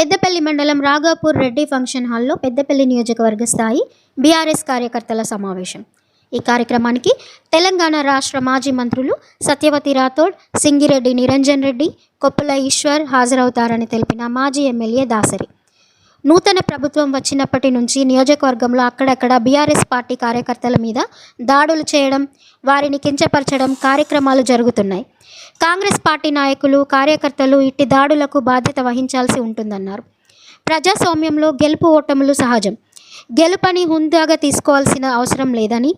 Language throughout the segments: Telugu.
పెద్దపల్లి మండలం రాఘాపూర్ రెడ్డి ఫంక్షన్ హాల్లో పెద్దపల్లి నియోజకవర్గ స్థాయి బీఆర్ఎస్ కార్యకర్తల సమావేశం. ఈ కార్యక్రమానికి తెలంగాణ రాష్ట్ర మాజీ మంత్రులు సత్యవతి రాథోడ్ సింగిరెడ్డి నిరంజన్ రెడ్డి కొప్పుల ఈశ్వర్ హాజరవుతారని తెలిపిన మాజీ ఎమ్మెల్యే దాసరి. నూతన ప్రభుత్వం వచ్చినప్పటి నుంచి నియోజకవర్గంలో అక్కడక్కడ బీఆర్ఎస్ పార్టీ కార్యకర్తల మీద దాడులు చేయడం వారిని కించపరచడం కార్యక్రమాలు జరుగుతున్నాయి. కాంగ్రెస్ పార్టీ నాయకులు కార్యకర్తలు ఇట్టి దాడులకు బాధ్యత వహించాల్సి ఉంటుందన్నారు. ప్రజాస్వామ్యంలో గెలుపు ఓటములు సహజం. గెలుపని హుందాగా తీసుకోవాల్సిన అవసరం లేదని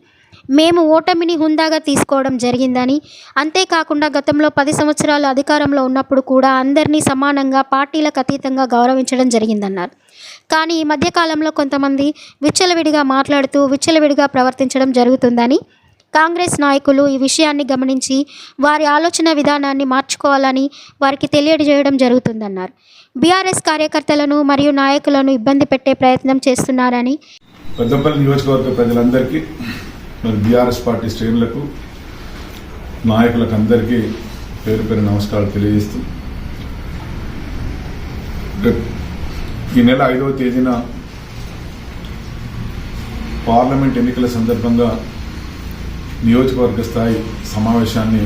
మేము ఓటమిని హుందాగా తీసుకోవడం జరిగిందని. అంతేకాకుండా గతంలో పది సంవత్సరాలు అధికారంలో ఉన్నప్పుడు కూడా అందరినీ సమానంగా పార్టీలకు అతీతంగా గౌరవించడం జరిగిందన్నారు. కానీ ఈ మధ్యకాలంలో కొంతమంది విచ్చలవిడిగా మాట్లాడుతూ విచ్చలవిడిగా ప్రవర్తించడం జరుగుతుందని కాంగ్రెస్ నాయకులు ఈ విషయాన్ని గమనించి వారి ఆలోచన విధానాన్ని మార్చుకోవాలని వారికి తెలియజేయడం జరుగుతుందన్నారు. బీఆర్ఎస్ కార్యకర్తలను మరియు నాయకులను ఇబ్బంది పెట్టే ప్రయత్నం చేస్తున్నారని పెద్దపల్లి నియోజకవర్గ ప్రజలందరికీ మరి బీఆర్ఎస్ పార్టీ శ్రేణులకు నాయకులకు అందరికీ పేరు పేరు నమస్కారాలు తెలియజేస్తూ ఈ నెల ఐదవ తేదీన పార్లమెంట్ ఎన్నికల సందర్భంగా నియోజకవర్గ స్థాయి సమావేశాన్ని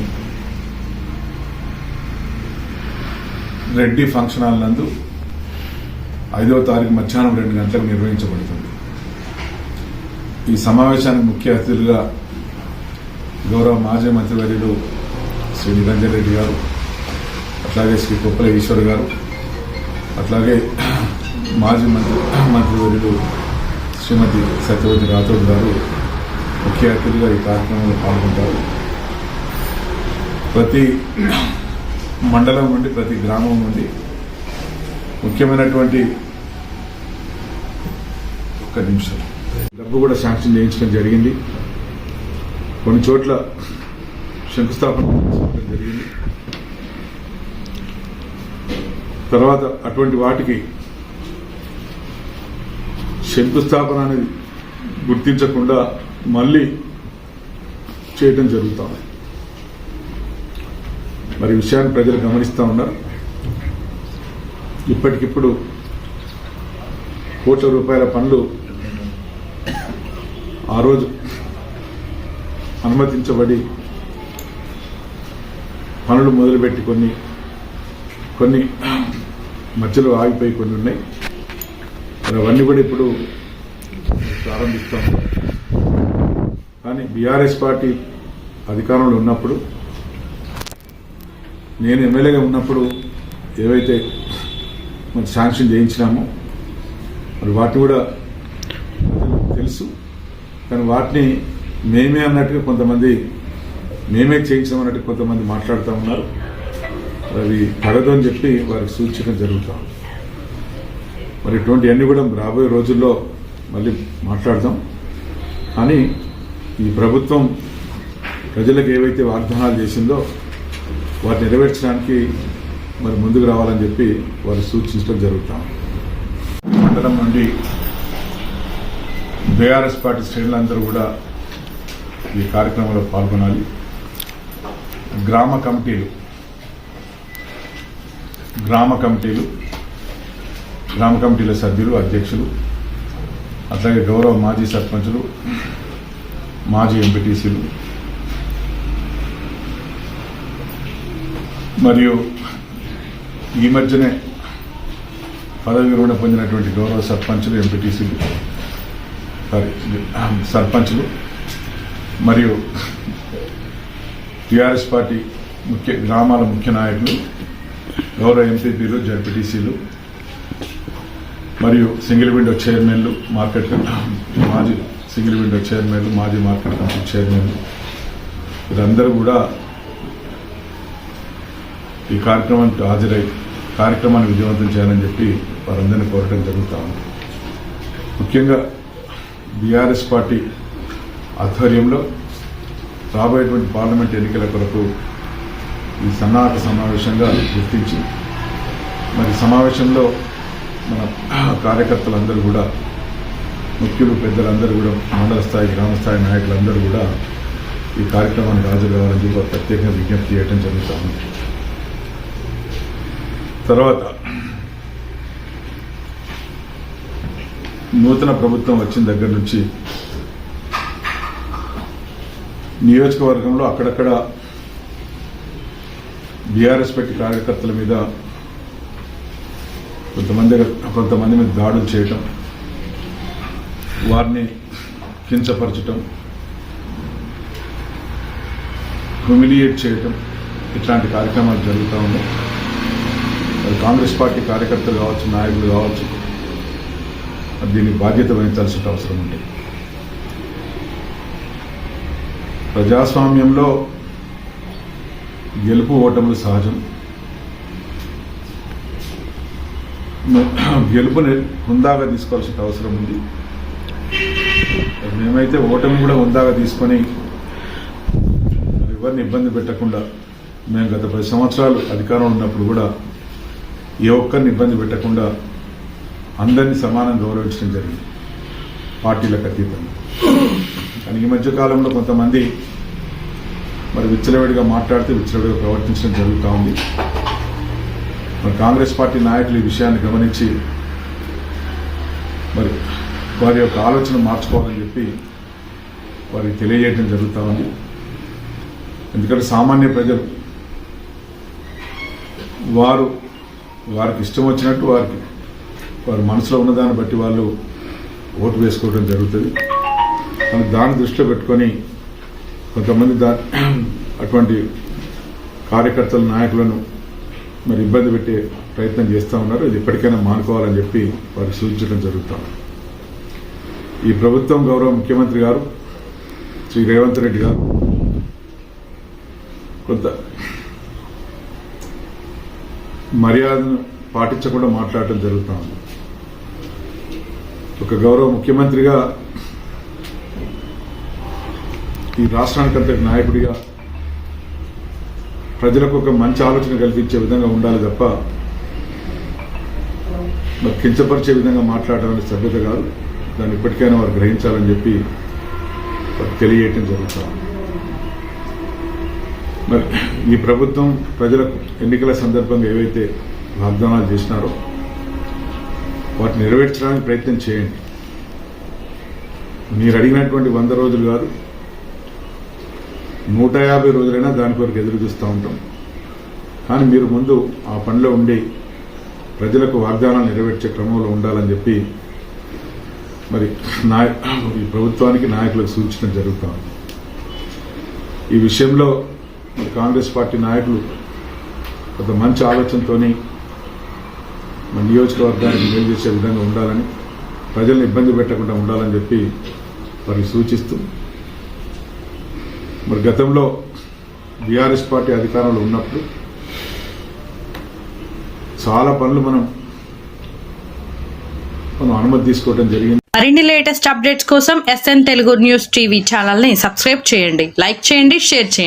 రెడ్డి ఫంక్షన్ హాల్ నందు ఐదవ తారీఖు మధ్యాహ్నం రెండు గంటలకు నిర్వహించబడుతుంది. ఈ సమావేశానికి ముఖ్య అతిథులుగా గౌరవ మాజీ మంత్రివర్యులు శ్రీ నిరంజన్ రెడ్డి గారు అట్లాగే శ్రీ కొప్పల ఈశ్వర్ గారు అట్లాగే మాజీ మంత్రి మంత్రివర్యులు శ్రీమతి సత్యవతి రాథోడ్ గారు ముఖ్య అతిథులుగా ఈ కార్యక్రమంలో పాల్గొంటారు. ప్రతి మండలం నుండి ప్రతి గ్రామం నుండి ముఖ్యమైనటువంటి ఒక్క నిమిషం. డబ్బు కూడా శాంక్షన్ చేయించడం జరిగింది. కొన్ని చోట్ల శంకుస్థాపన జరిగింది. తర్వాత అటువంటి వాటికి శంకుస్థాపన అనేది గుర్తించకుండా మళ్ళీ చేయటం జరుగుతుంది మరి విషయాన్ని ప్రజలు గమనిస్తూ ఉన్నారు. ఇప్పటికిప్పుడు కోట్ల రూపాయల పనులు ఆ రోజు అనుమతించబడి పనులు మొదలుపెట్టి కొన్ని కొన్ని మధ్యలో ఆగిపోయి కొన్ని ఉన్నాయి. అవన్నీ కూడా ఇప్పుడు ప్రారంభిస్తాం కానీ బీఆర్ఎస్ పార్టీ అధికారంలో ఉన్నప్పుడు నేను ఎమ్మెల్యేగా ఉన్నప్పుడు ఏవైతే మరి శాంక్షన్ చేయించినామో మరి వాటిని కూడా కానీ వాటిని మేమే అన్నట్టుగా కొంతమంది మేమే చేయించాం అన్నట్టు కొంతమంది మాట్లాడుతూ ఉన్నారు. అవి పడదు అని చెప్పి వారికి సూచించడం జరుగుతాం మరి ఇటువంటివన్నీ కూడా రాబోయే రోజుల్లో మళ్ళీ మాట్లాడదాం. కానీ ఈ ప్రభుత్వం ప్రజలకు ఏవైతే వాగ్దానాలు చేసిందో వాటిని నెరవేర్చడానికి మరి ముందుకు రావాలని చెప్పి వారు సూచించడం జరుగుతాం మండలం నుండి బీఆర్ఎస్ పార్టీ శ్రేణులందరూ కూడా ఈ కార్యక్రమంలో పాల్గొనాలి. గ్రామ కమిటీలు గ్రామ కమిటీలు గ్రామ కమిటీల సభ్యులు అధ్యక్షులు అట్లాగే గౌరవ మాజీ సర్పంచులు మాజీ ఎంపీటీసీలు మరియు ఈ మధ్యనే పదవి విరమణ పొందినటువంటి గౌరవ సర్పంచులు ఎంపీటీసీలు సారీ సర్పంచ్లు మరియు టిఆర్ఎస్ పార్టీ ముఖ్య గ్రామాల ముఖ్య నాయకులు గౌరవ ఎంపీపీలు జడ్పీటీసీలు మరియు సింగిల్ విండో చైర్మన్లు మార్కెట్ మాజీ సింగిల్ విండో చైర్మన్లు మాజీ మార్కెట్ కమిటీ చైర్మన్లు వీరందరూ కూడా ఈ కార్యక్రమానికి హాజరై కార్యక్రమాన్ని విజయవంతం చేయాలని చెప్పి వారందరినీ కోరటం జరుగుతూ ఉంది. ముఖ్యంగా బీఆర్ఎస్ పార్టీ ఆధ్వర్యంలో రాబోయేటువంటి పార్లమెంట్ ఎన్నికల కొరకు ఈ సన్నాహక సమావేశంగా గుర్తించి మరి సమావేశంలో మన కార్యకర్తలందరూ కూడా ముఖ్యులు పెద్దలందరూ కూడా మండల స్థాయి గ్రామ స్థాయి నాయకులందరూ కూడా ఈ కార్యక్రమానికి హాజరు కావాలని చెప్పి ప్రత్యేకంగా విజ్ఞప్తి చేయడం జరుగుతుంది. తర్వాత నూతన ప్రభుత్వం వచ్చిన దగ్గర నుంచి నియోజకవర్గంలో అక్కడక్కడ బీఆర్ఎస్ పెట్టి కార్యకర్తల మీద కొంతమంది కొంతమంది మీద దాడులు చేయటం వారిని కించపరచటం హ్యూమిలియేట్ చేయటం ఇట్లాంటి కార్యక్రమాలు జరుగుతూ ఉన్నాయి. కాంగ్రెస్ పార్టీ కార్యకర్తలు కావచ్చు నాయకులు కావచ్చు దీన్ని బాధ్యత వహించాల్సిన అవసరం ఉంది. ప్రజాస్వామ్యంలో గెలుపు ఓటములు సహజం. గెలుపుని హుందాగా తీసుకోవాల్సిన అవసరం ఉంది. మేమైతే ఓటమి కూడా హుందాగా తీసుకొని ఎవరిని ఇబ్బంది పెట్టకుండా మేము గత పది సంవత్సరాలు అధికారంలో ఉన్నప్పుడు కూడా ఏ ఒక్కరిని ఇబ్బంది పెట్టకుండా అందరినీ సమానం గౌరవించడం జరిగింది. పార్టీలకు అతీతంగా. కానీ ఈ మధ్యకాలంలో కొంతమంది మరి విచ్చలవిడిగా మాట్లాడితే విచ్చలవిడిగా ప్రవర్తించడం జరుగుతూ ఉంది. మరి కాంగ్రెస్ పార్టీ నాయకులు ఈ విషయాన్ని గమనించి మరి వారి యొక్క ఆలోచన మార్చుకోవాలని చెప్పి వారికి తెలియజేయడం జరుగుతూ ఉంది. ఎందుకంటే సామాన్య ప్రజలు వారు వారికి ఇష్టం వచ్చినట్టు వారికి వారు మనసులో ఉన్నదాన్ని బట్టి వాళ్ళు ఓటు వేసుకోవడం జరుగుతుంది. కానీ దాన్ని దృష్టిలో పెట్టుకొని కొంతమంది దా అటువంటి కార్యకర్తల నాయకులను మరి ఇబ్బంది పెట్టే ప్రయత్నం చేస్తూ ఉన్నారు. ఇది ఎప్పటికైనా మానుకోవాలని చెప్పి వారికి సూచించడం జరుగుతాం ఈ ప్రభుత్వం గౌరవ ముఖ్యమంత్రి గారు శ్రీ రేవంత్ రెడ్డి గారు కొంత మర్యాదను పాటించకుండా మాట్లాడటం జరుగుతూ ఉంది. ఒక గౌరవ ముఖ్యమంత్రిగా ఈ రాష్ట్రానికి అంతటి నాయకుడిగా ప్రజలకు ఒక మంచి ఆలోచన కల్పించే విధంగా ఉండాలి తప్ప మరి కించపరిచే విధంగా మాట్లాడడం అనేది సభ్యత కాదు. దాన్ని ఇప్పటికైనా వారు గ్రహించాలని చెప్పి వారికి తెలియజేయటం మరి ఈ ప్రభుత్వం ప్రజలకు ఎన్నికల సందర్భంగా ఏవైతే వాగ్దానాలు చేసినారో వాటిని నెరవేర్చడానికి ప్రయత్నం చేయండి. మీరు అడిగినటువంటి వంద రోజులు కాదు నూట యాభై రోజులైనా దాని కొరకు ఎదురు చూస్తూ ఉంటాం. కానీ మీరు ముందు ఆ పనిలో ఉండి ప్రజలకు వాగ్దానాలు నెరవేర్చే క్రమంలో ఉండాలని చెప్పి మరి నాయ ఈ ప్రభుత్వానికి నాయకులకు సూచన జరుగుతూ ఉంది. ఈ విషయంలో కాంగ్రెస్ పార్టీ నాయకులు కొంత మంచి ఆలోచనతోనే నియోజకవర్గానికి మేలు చేసే విధంగా ఉండాలని ప్రజల్ని ఇబ్బంది పెట్టకుండా ఉండాలని చెప్పి వారికి సూచిస్తూ మరి గతంలో బీఆర్ఎస్ పార్టీ అధికారంలో ఉన్నప్పుడు చాలా పనులు మనం మనం అనుమతి తీసుకోవడం జరిగింది. మరిన్ని లేటెస్ట్ అప్డేట్స్ కోసం ఎస్ఎన్ తెలుగు న్యూస్ టీవీ ఛానల్ని సబ్స్క్రైబ్ చేయండి లైక్ చేయండి షేర్ చేయండి.